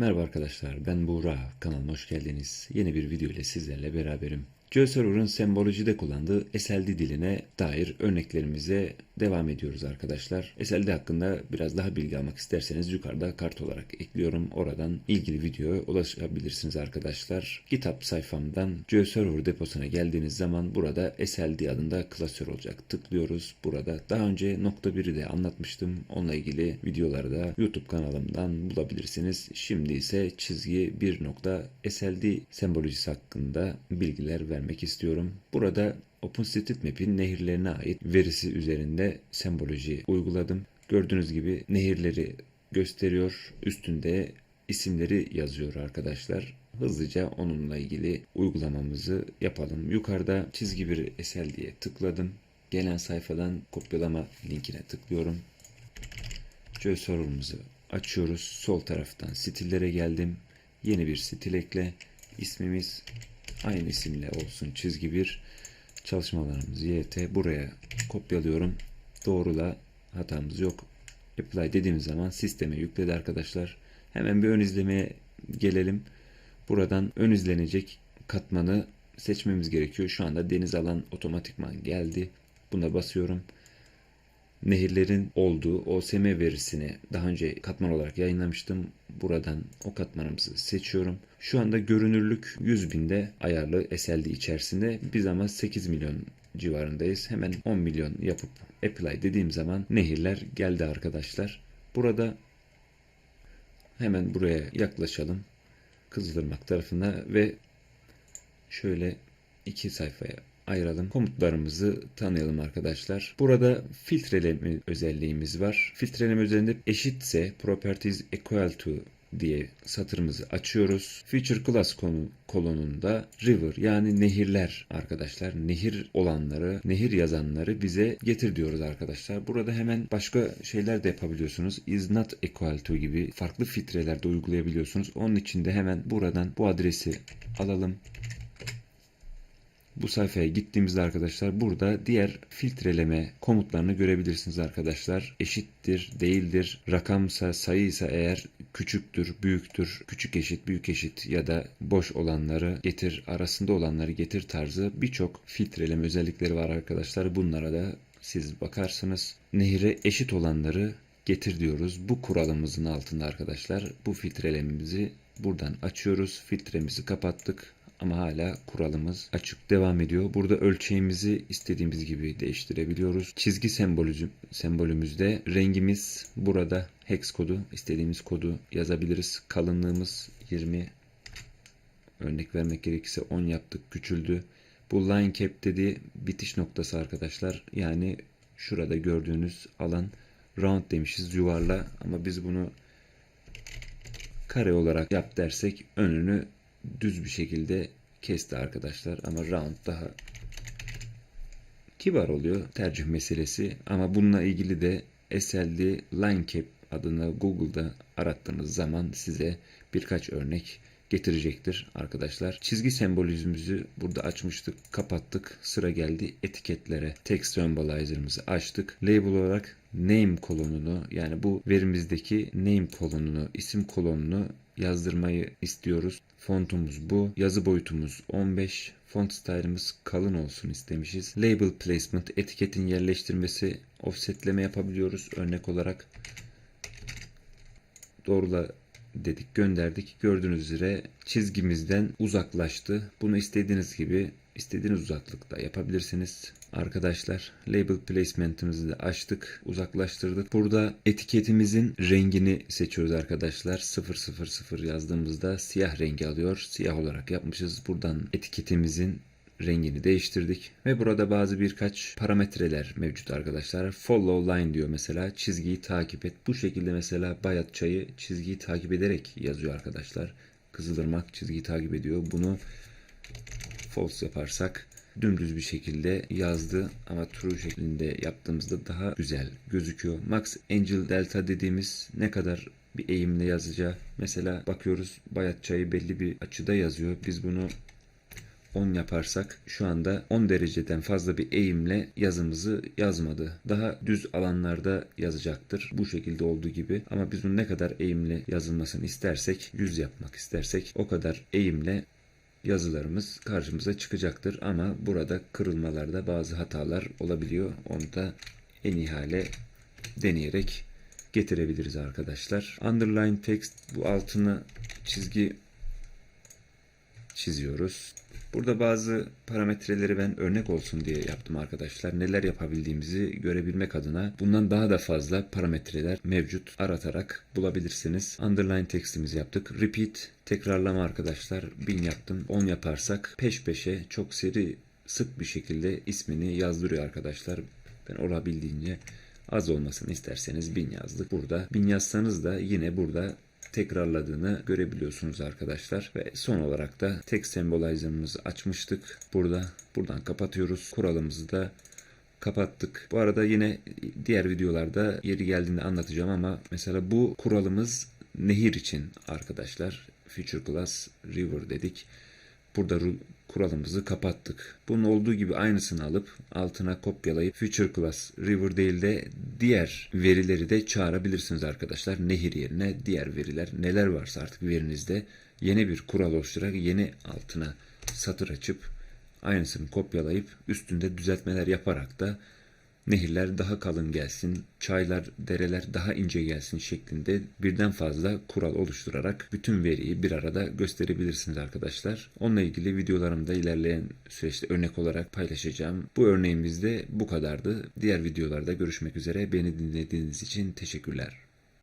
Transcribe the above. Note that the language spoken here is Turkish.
Merhaba arkadaşlar ben Buğra kanalıma hoş geldiniz. Yeni bir video ile sizlerle beraberim. GeoServer'ın sembolojide kullandığı SLD diline dair örneklerimize devam ediyoruz arkadaşlar. SLD hakkında biraz daha bilgi almak isterseniz yukarıda kart olarak ekliyorum. Oradan ilgili videoya ulaşabilirsiniz arkadaşlar. GitHub sayfamdan GeoServer deposuna geldiğiniz zaman burada SLD adında klasör olacak. Tıklıyoruz burada. Daha önce nokta 1'i de anlatmıştım. Onunla ilgili videoları da YouTube kanalımdan bulabilirsiniz. Şimdi ise çizgi 1 nokta SLD sembolojisi hakkında bilgiler vermek istiyorum. Burada OpenStreetMap'in nehirlerine ait verisi üzerinde semboloji uyguladım. Gördüğünüz gibi nehirleri gösteriyor. Üstünde isimleri yazıyor arkadaşlar. Hızlıca onunla ilgili uygulamamızı yapalım. Yukarıda çizgi bir SLD'ye tıkladım. Gelen sayfadan kopyalama linkine tıklıyorum. GeoServer'ımızı açıyoruz. Sol taraftan stillere geldim. Yeni bir stil ekle. İsmimiz aynı isimle olsun. Çizgi bir çalışmalarımız YT. Buraya kopyalıyorum. Doğrula hatamız yok. Apply dediğimiz zaman sisteme yükledi arkadaşlar. Hemen bir ön izlemeye gelelim. Buradan ön izlenecek katmanı seçmemiz gerekiyor. Şu anda deniz alan otomatikman geldi. Buna basıyorum nehirlerin olduğu OSM verisini daha önce katman olarak yayınlamıştım. Buradan o katmanımızı seçiyorum. Şu anda görünürlük 100 binde ayarlı SLD içerisinde. Biz ama 8 milyon civarındayız. Hemen 10 milyon yapıp apply dediğim zaman nehirler geldi arkadaşlar. Burada hemen buraya yaklaşalım. Kızılırmak tarafına ve şöyle iki sayfaya ayıralım. Komutlarımızı tanıyalım arkadaşlar. Burada filtreleme özelliğimiz var. Filtreleme üzerinde eşitse properties equal to diye satırımızı açıyoruz. Feature class konu, kolonunda river yani nehirler arkadaşlar. Nehir olanları, nehir yazanları bize getir diyoruz arkadaşlar. Burada hemen başka şeyler de yapabiliyorsunuz. Is not equal to gibi farklı filtreler de uygulayabiliyorsunuz. Onun için de hemen buradan bu adresi alalım. Bu sayfaya gittiğimizde arkadaşlar burada diğer filtreleme komutlarını görebilirsiniz arkadaşlar. Eşittir, değildir, rakamsa, sayıysa eğer küçüktür, büyüktür, küçük eşit, büyük eşit ya da boş olanları getir, arasında olanları getir tarzı birçok filtreleme özellikleri var arkadaşlar. Bunlara da siz bakarsınız. Nehire eşit olanları getir diyoruz. Bu kuralımızın altında arkadaşlar. Bu filtrelememizi buradan açıyoruz. Filtremizi kapattık ama hala kuralımız açık devam ediyor. Burada ölçeğimizi istediğimiz gibi değiştirebiliyoruz. Çizgi sembolü, sembolümüzde rengimiz burada hex kodu istediğimiz kodu yazabiliriz. Kalınlığımız 20 örnek vermek gerekirse 10 yaptık küçüldü. Bu line cap dediği bitiş noktası arkadaşlar. Yani şurada gördüğünüz alan round demişiz yuvarla ama biz bunu kare olarak yap dersek önünü düz bir şekilde kesti arkadaşlar. Ama round daha kibar oluyor tercih meselesi. Ama bununla ilgili de SLD line cap adını Google'da arattığınız zaman size birkaç örnek getirecektir arkadaşlar. Çizgi sembolizmimizi burada açmıştık, kapattık. Sıra geldi etiketlere. Text symbolizer'ımızı açtık. Label olarak name kolonunu yani bu verimizdeki name kolonunu, isim kolonunu yazdırmayı istiyoruz. Fontumuz bu. Yazı boyutumuz 15. Font style'ımız kalın olsun istemişiz. Label placement etiketin yerleştirmesi offsetleme yapabiliyoruz. Örnek olarak doğrula dedik gönderdik. Gördüğünüz üzere çizgimizden uzaklaştı. Bunu istediğiniz gibi istediğiniz uzaklıkta yapabilirsiniz. Arkadaşlar label placement'ımızı da açtık, uzaklaştırdık. Burada etiketimizin rengini seçiyoruz arkadaşlar. 000 yazdığımızda siyah rengi alıyor. Siyah olarak yapmışız. Buradan etiketimizin rengini değiştirdik. Ve burada bazı birkaç parametreler mevcut arkadaşlar. Follow line diyor mesela. Çizgiyi takip et. Bu şekilde mesela bayat çayı çizgiyi takip ederek yazıyor arkadaşlar. Kızılırmak çizgiyi takip ediyor. Bunu false yaparsak dümdüz bir şekilde yazdı ama true şeklinde yaptığımızda daha güzel gözüküyor. Max Angel Delta dediğimiz ne kadar bir eğimle yazacağı. Mesela bakıyoruz bayat çayı belli bir açıda yazıyor. Biz bunu 10 yaparsak şu anda 10 dereceden fazla bir eğimle yazımızı yazmadı. Daha düz alanlarda yazacaktır. Bu şekilde olduğu gibi. Ama biz bunu ne kadar eğimli yazılmasını istersek, 100 yapmak istersek o kadar eğimle yazılarımız karşımıza çıkacaktır. Ama burada kırılmalarda bazı hatalar olabiliyor. Onu da en iyi hale deneyerek getirebiliriz arkadaşlar. Underline text bu altına çizgi çiziyoruz. Burada bazı parametreleri ben örnek olsun diye yaptım arkadaşlar. Neler yapabildiğimizi görebilmek adına bundan daha da fazla parametreler mevcut. Aratarak bulabilirsiniz. Underline textimizi yaptık. Repeat tekrarlama arkadaşlar. 1000 yaptım. 10 yaparsak peş peşe çok seri sık bir şekilde ismini yazdırıyor arkadaşlar. Ben olabildiğince az olmasını isterseniz 1000 yazdık. Burada 1000 yazsanız da yine burada tekrarladığını görebiliyorsunuz arkadaşlar. Ve son olarak da text symbolizer'ımızı açmıştık. Burada buradan kapatıyoruz. Kuralımızı da kapattık. Bu arada yine diğer videolarda yeri geldiğinde anlatacağım ama mesela bu kuralımız nehir için arkadaşlar. Future Class River dedik. Burada kuralımızı kapattık. Bunun olduğu gibi aynısını alıp altına kopyalayıp Future Class River değil de diğer verileri de çağırabilirsiniz arkadaşlar. Nehir yerine diğer veriler neler varsa artık verinizde yeni bir kural oluşturarak yeni altına satır açıp aynısını kopyalayıp üstünde düzeltmeler yaparak da nehirler daha kalın gelsin, çaylar, dereler daha ince gelsin şeklinde birden fazla kural oluşturarak bütün veriyi bir arada gösterebilirsiniz arkadaşlar. Onunla ilgili videolarımda ilerleyen süreçte örnek olarak paylaşacağım. Bu örneğimiz de bu kadardı. Diğer videolarda görüşmek üzere. Beni dinlediğiniz için teşekkürler.